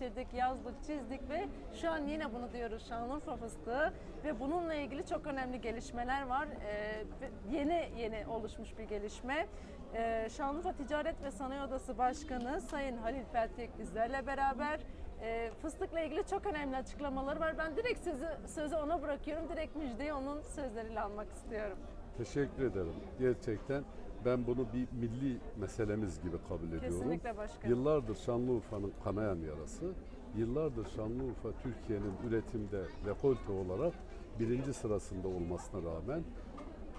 getirdik, yazdık, çizdik ve şu an yine bunu diyoruz Şanlıurfa fıstığı ve bununla ilgili çok önemli gelişmeler var. Ee, yeni yeni oluşmuş bir gelişme. Ee, Şanlıurfa Ticaret ve Sanayi Odası Başkanı Sayın Halil Feltek bizlerle beraber e, fıstıkla ilgili çok önemli açıklamaları var. Ben direkt sözü, sözü ona bırakıyorum. Direkt müjdeyi onun sözleriyle almak istiyorum. Teşekkür ederim. Gerçekten ben bunu bir milli meselemiz gibi kabul ediyorum. Kesinlikle başkanım. Yıllardır Şanlıurfa'nın kanayan yarası, yıllardır Şanlıurfa Türkiye'nin üretimde rekolte olarak birinci sırasında olmasına rağmen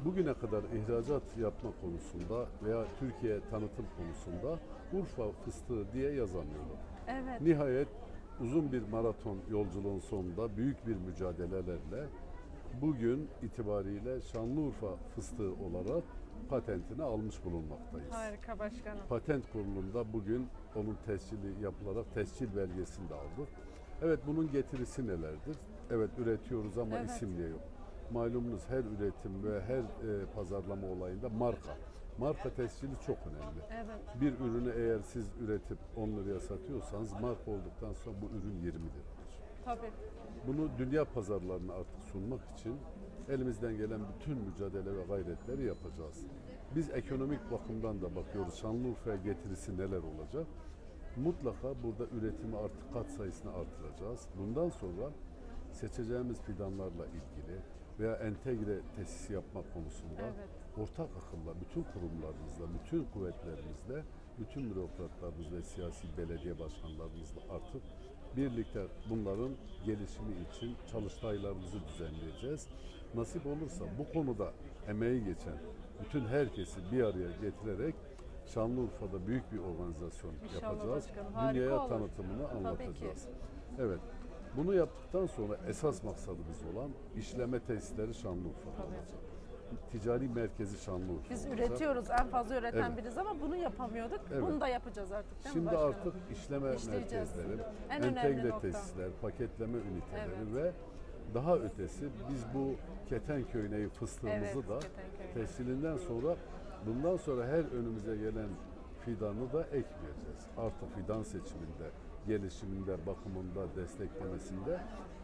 bugüne kadar ihracat yapma konusunda veya Türkiye tanıtım konusunda Urfa fıstığı diye yazamıyordu. Evet. Nihayet uzun bir maraton yolculuğun sonunda büyük bir mücadelelerle bugün itibariyle Şanlıurfa fıstığı olarak patentini almış bulunmaktayız. Harika başkanım. Patent kurulunda bugün onun tescili yapılarak tescil belgesini de aldık. Evet bunun getirisi nelerdir? Evet üretiyoruz ama Evet. isim diye yok. Malumunuz her üretim ve her e, pazarlama olayında marka. Marka tescili çok önemli. Evet. Bir ürünü eğer siz üretip 10 liraya satıyorsanız marka olduktan sonra bu ürün 20 liradır. Tabii. Bunu dünya pazarlarına artık sunmak için elimizden gelen bütün mücadele ve gayretleri yapacağız. Biz ekonomik bakımdan da bakıyoruz. Şanlıurfa'ya getirisi neler olacak? Mutlaka burada üretimi artık kat sayısını artıracağız. Bundan sonra seçeceğimiz fidanlarla ilgili veya entegre tesis yapma konusunda Evet. ortak akılla bütün kurumlarımızla, bütün kuvvetlerimizle, bütün bürokratlarımız ve siyasi belediye başkanlarımızla artık birlikte bunların gelişimi için çalıştaylarımızı düzenleyeceğiz. Nasip olursa bu konuda emeği geçen bütün herkesi bir araya getirerek Şanlıurfa'da büyük bir organizasyon İnşallah yapacağız. başkanım, Dünyaya olur. tanıtımını anlatacağız. Evet. Bunu yaptıktan sonra esas maksadımız olan işleme tesisleri Şanlıurfa'da olacak. Ticari merkezi Şanlıurfa Biz üretiyoruz, en fazla üreten Evet. biriz ama bunu yapamıyorduk. Evet. Bunu da yapacağız artık değil mi Şimdi başkanım? artık işleme İşleyeceğiz. merkezleri, En önemli entegre nokta. tesisler, paketleme üniteleri ve daha ötesi biz bu Ketenköyneyi fıstığımızı Evet, da tescilinden sonra bundan sonra her önümüze gelen fidanı da ek vereceğiz. Artık fidan seçiminde, gelişiminde, bakımında, desteklemesinde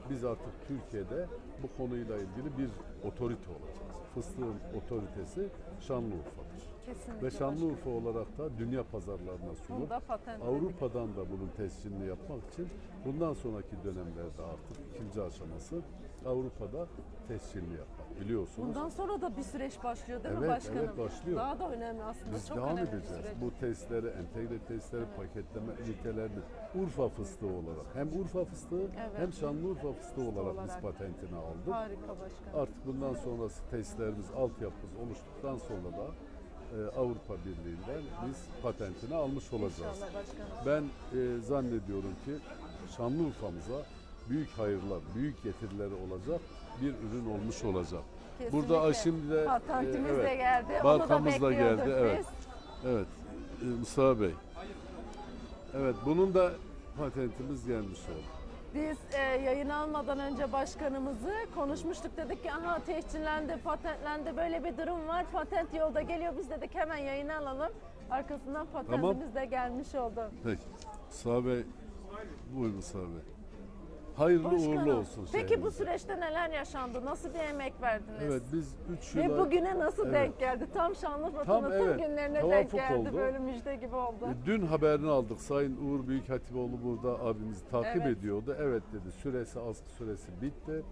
biz artık Türkiye'de bu konuyla ilgili bir otorite olacağız. Fıstığın otoritesi Şanlıurfa'dır. Kesinlikle Ve Şanlıurfa olarak da dünya pazarlarına başkanım. sunup da Avrupa'dan da bunun tescilini yapmak için bundan sonraki dönemlerde artık ikinci aşaması Avrupa'da tescilini yapmak biliyorsunuz. Bundan sonra da bir süreç başlıyor değil mi Evet, başkanım? evet, başlıyor. Daha da önemli aslında. Biz Çok devam önemli bir edeceğiz. süreç. Bu testleri, entegre testleri, paketleme ünitelerini Urfa fıstığı olarak hem Urfa fıstığı hem Şanlıurfa fıstığı olarak, biz olarak. patentini aldık. Harika başkanım. Artık bundan sonrası testlerimiz, altyapımız oluştuktan sonra da e, Avrupa Birliği'nden biz patentini almış olacağız. İnşallah başkanım. Ben e, zannediyorum ki Şanlıurfa'mıza büyük hayırlar, büyük getirileri olacak bir ürün olmuş olacak. Kesinlikle. Burada şimdi de Patentimiz e, de evet, geldi. Onu da da geldi. Evet. biz. Evet. E, Mustafa Bey. Evet, bunun da patentimiz gelmiş oldu. Biz e, yayın almadan önce başkanımızı konuşmuştuk. Dedik ki aha tescillendi, patentlendi böyle bir durum var. Patent yolda geliyor. Biz dedik hemen yayına alalım. Arkasından patentimiz de gelmiş oldu. Peki. Mustafa Bey, buyurun Mustafa Bey. Hayırlı uğurlu Başkanım, olsun peki bu süreçte neler yaşandı? Nasıl bir emek verdiniz? Evet, biz 3 Ve yıl bugüne nasıl Evet. denk geldi? Tam Şanlıurfa Tam tanıtım evet, günlerine denk geldi. oldu. Böyle müjde gibi oldu. E, Dün haberini aldık. Sayın Uğur Büyükhatipoğlu burada abimizi takip Evet. ediyordu. Evet dedi. Süresi askı süresi bitti.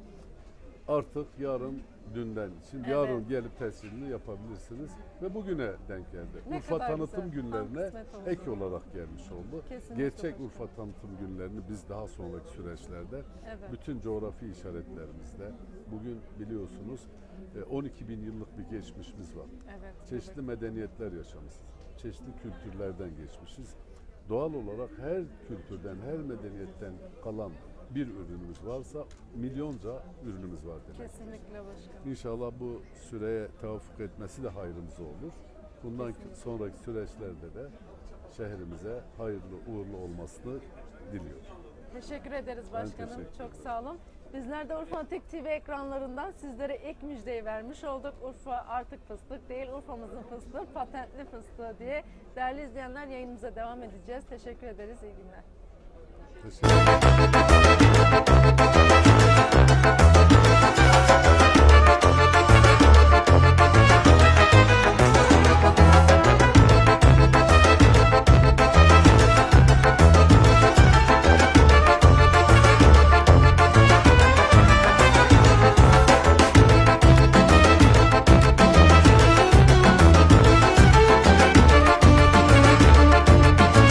Artık yarın dünden. Şimdi Evet. yarın gelip tescilini yapabilirsiniz ve bugüne denk geldi. Ne Urfa tanıtım güzel. Günlerine ek olarak gelmiş oldu. Kesinlikle Gerçek başkanım. Urfa tanıtım günlerini biz daha sonraki süreçlerde Evet. bütün coğrafi işaretlerimizde bugün biliyorsunuz e, 12 bin yıllık bir geçmişimiz var. Evet. Çeşitli medeniyetler yaşamışız. Çeşitli kültürlerden geçmişiz. Doğal olarak her kültürden, her medeniyetten kalan bir ürünümüz varsa milyonca ürünümüz var demek. Kesinlikle başkanım. İnşallah bu süreye tevafuk etmesi de hayrımıza olur. Bundan sonraki süreçlerde de şehrimize hayırlı uğurlu olmasını diliyorum. Teşekkür ederiz başkanım. teşekkür Çok sağ olun. Bizler de Urfa Tek TV ekranlarından sizlere ilk müjdeyi vermiş olduk. Urfa artık fıstık değil, Urfa'mızın fıstığı, patentli fıstığı diye. Değerli izleyenler yayınımıza devam edeceğiz. Teşekkür ederiz. İyi günler. Teşekkür ederim.